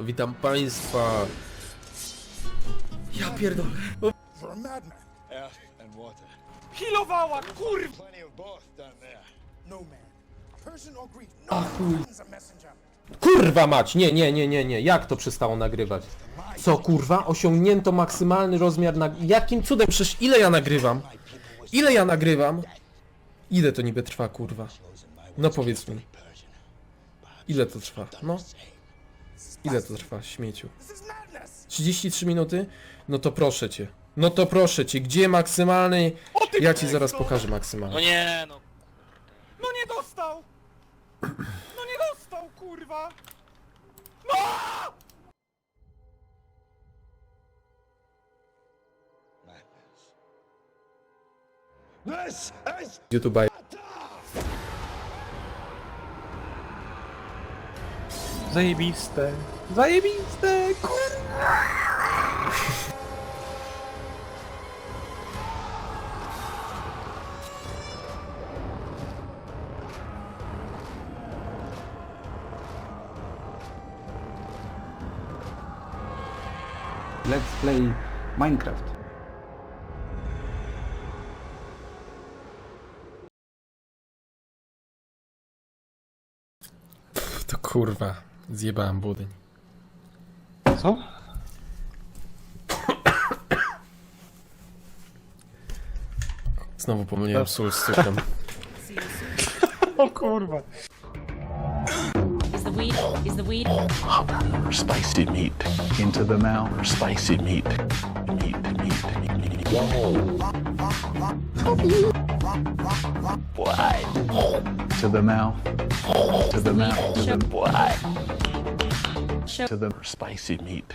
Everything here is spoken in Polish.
Witam państwa. Ja pierdolę. For a madman. Earth and water. Healowała, kurwa! Plenty of both down there. No man. Persian or Greek. No man's a messenger. Kurwa mać! Nie, nie, nie, nie, nie. Jak to przestało nagrywać? Co kurwa? Osiągnięto maksymalny rozmiar na... Jakim cudem? Przecież ile ja nagrywam? Ile ja nagrywam? Ile to niby trwa kurwa? No powiedz mi. Ile to trwa? No. Ile to trwa, śmieciu? This is madness. 33 minuty? No to proszę cię. No to proszę cię, gdzie maksymalny... Ja ci zaraz pokażę maksymalny. No nie, no. No nie dostał! No nie dostał, kurwa! No! This is Zajebiste. Zajebiste, kurwa! Let's play Minecraft. To kurwa, zjebałem budyń. Co? Znowu pomyliłem sól z cukrem. O kurwa. Is the weed? Is the weed? spicy meat, Into the mouth. spicy meat, meat, meat, meat. Why? To the mouth. To the mouth. To the? Show. to the Spicy meat.